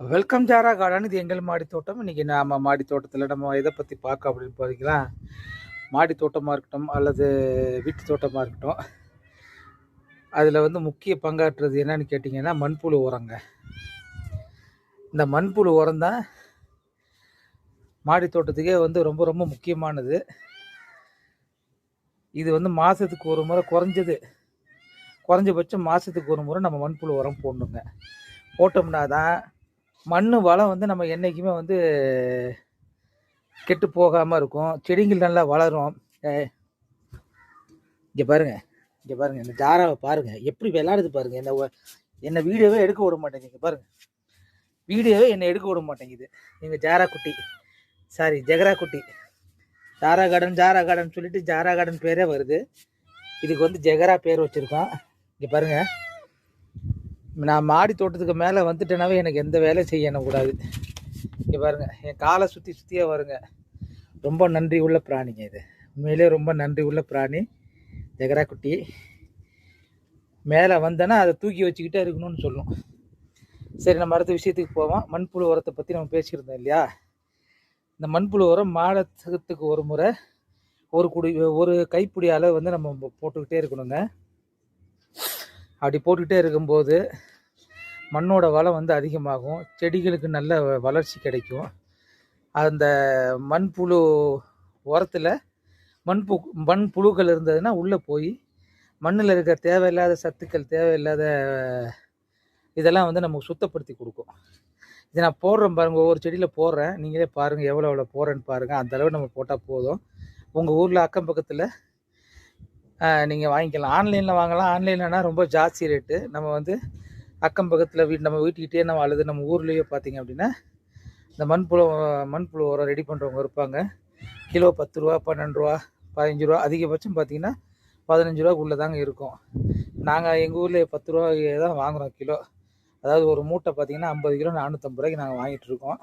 Welcome ஜாரா garden இது எங்கள் மாடி தோட்டம். இன்றைக்கி நாம் மாடி தோட்டத்தில் நம்ம எதை பற்றி பார்க்க அப்படின்னு பார்த்தீங்கன்னா மாடி தோட்டமாக இருக்கட்டும் அல்லது வீட்டு தோட்டமாக இருக்கட்டும். அதில் வந்து முக்கிய பங்காற்றுறது என்னன்னு கேட்டிங்கன்னா மண்புழு உரங்க. இந்த மண்புழு உரம் தான் மாடி தோட்டத்துக்கே வந்து ரொம்ப ரொம்ப முக்கியமானது. இது வந்து மாதத்துக்கு ஒரு முறை குறைஞ்சது. குறைஞ்சபட்சம் மாதத்துக்கு ஒரு முறை நம்ம மண்புழு உரம் போடணுங்க. போட்டோம்னா தான் மண் வளம் வந்து நம்ம என்றைக்குமே வந்து கெட்டு போகாமல் இருக்கும். செடிகள் நல்லா வளரும். இங்கே பாருங்க. இங்கே பாருங்கள் இந்த ஜாராவை பாருங்கள் எப்படி விளாடுது பாருங்கள் என்ன என்னை என்ன வீடியோவே எடுக்க விட மாட்டேங்குது. பாருங்கள் வீடியோவே என்னை எடுக்க விட மாட்டேங்குது. எங்கள் ஜாரா குட்டி. சாரி ஜெகரா குட்டி. ஜாரா கார்டன் ஜாரா கார்டன் சொல்லிட்டு ஜாரா கார்டன் பேரே வருது. இதுக்கு வந்து ஜெகரா பேர் வச்சுருக்கோம் இங்கே பாருங்கள் நான் மாடி தோட்டத்துக்கு மேலே வந்துட்டேனாவே எனக்கு எந்த வேலையும் செய்ய கூடாது. இங்கே பாருங்க என் காலை சுற்றி சுற்றியே வருங்க. ரொம்ப நன்றி உள்ள பிராணிங்க இது. உண்மையிலே ரொம்ப நன்றி உள்ள பிராணி ஜெகரா குட்டி மேலே வந்தேன்னா அதை தூக்கி வச்சுக்கிட்டே இருக்கணும்னு சொல்லும். சரி நம்ம அடுத்த விஷயத்துக்கு போவோம். மண்புழு உரத்தை பற்றி நம்ம பேசியிருந்தோம் இல்லையா? இந்த மண்புழு உரம் மாதத்துக்கு ஒரு முறை ஒரு குடி ஒரு கைப்பிடி அளவு வந்து நம்ம போட்டுக்கிட்டே இருக்கணுங்க. அப்படி போட்டுக்கிட்டே இருக்கும்போது மண்ணோட வளம் வந்து அதிகமாகும். செடிகளுக்கு நல்ல வ- வளர்ச்சி கிடைக்கும். அந்த மண்புழு உரத்தில் மண்பு மண் புழுக்கள் இருந்ததுன்னா உள்ளே போய் மண்ணில் இருக்க தேவையில்லாத சத்துக்கள் தேவையில்லாத இதெல்லாம் வந்து நமக்கு சுத்தப்படுத்தி கொடுக்கும். இதை நான் போடுறேன் பாருங்கள் ஒவ்வொரு செடியில் போடுறேன். நீங்களே பாருங்கள் எவ்வளோ எவ்வளோ போடுறேன்னு பாருங்கள் அந்தளவு நம்ம போட்டால் போதும். உங்கள் ஊரில் அக்கம் பக்கத்தில் நீங்கள் வாங்கிக்கலாம். ஆன்லைனில் வாங்கலாம். ஆன்லைன்லனா ரொம்ப ஜாஸ்தி ரேட்டு. நம்ம வந்து அக்கம் பக்கத்தில் வீட்டு நம்ம வீட்டுக்கிட்டே நம்ம அல்லது நம்ம ஊர்லேயே பார்த்தீங்க அப்படின்னா இந்த மண்புழு மண்புழு உரம் ரெடி பண்ணுறவங்க இருப்பாங்க. கிலோ பத்து ரூபா பன்னெண்டு ரூபா பதினஞ்சு ரூபா அதிகபட்சம் பார்த்தீங்கன்னா பதினஞ்சு ரூபாக்குள்ளே தாங்க இருக்கும். நாங்கள் எங்கள் ஊரில் பத்து ரூபா தான் வாங்குகிறோம் கிலோ. அதாவது ஒரு மூட்டை பார்த்தீங்கன்னா ஐம்பது கிலோ நானூற்றம்பது ரூபாய்க்கு நாங்கள் வாங்கிட்டு இருக்கோம்.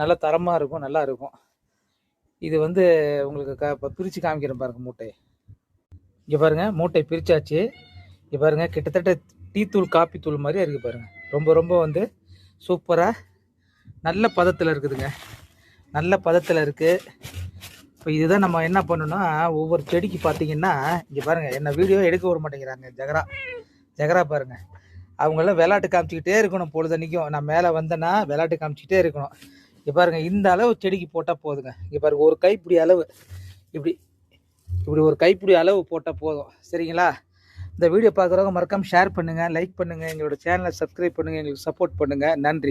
நல்ல தரமாக இருக்கும் நல்லா இருக்கும். இது வந்து உங்களுக்கு க இப்போ பிரித்து காமிக்கிறேன் பாருங்கள் மூட்டையை. இங்கே பாருங்க மூட்டை பிரித்தாச்சு இங்கே பாருங்க கிட்டத்தட்ட டீ தூள் காப்பி தூள் மாதிரி இருக்குது பாருங்கள் ரொம்ப ரொம்ப வந்து சூப்பராக நல்ல பதத்தில் இருக்குதுங்க. நல்ல பதத்தில் இருக்குது இப்போ இதுதான் நம்ம என்ன பண்ணணும்னா ஒவ்வொரு செடிக்கு பார்த்தீங்கன்னா இங்கே பாருங்க என்ன வீடியோ எடுக்க விட மாட்டேங்கிறாங்க ஜெகரா. ஜெகரா பாருங்கள் அவங்களாம் விளாட்டு காமிச்சிக்கிட்டே இருக்கணும் பொழுதன்னைக்கும். நான் மேலே வந்தேன்னா விளாட்டு காமிச்சிக்கிட்டே இருக்கணும். இங்கே பாருங்க இந்த அளவு செடிக்கு போட்டால் போதுங்க. இங்கே பாருங்க ஒரு கைப்பிடி அளவு. இப்படி இப்படி ஒரு கைப்பிடி அளவு போட்டால் போதும். சரிங்களா? இந்த வீடியோ பார்க்குறவங்க மறக்காமல் ஷேர் பண்ணுங்கள் லைக் பண்ணுங்கள் எங்களோட சேனலை சப்ஸ்கிரைப் பண்ணுங்கள் எங்களுக்கு சப்போர்ட் பண்ணுங்கள் நன்றி.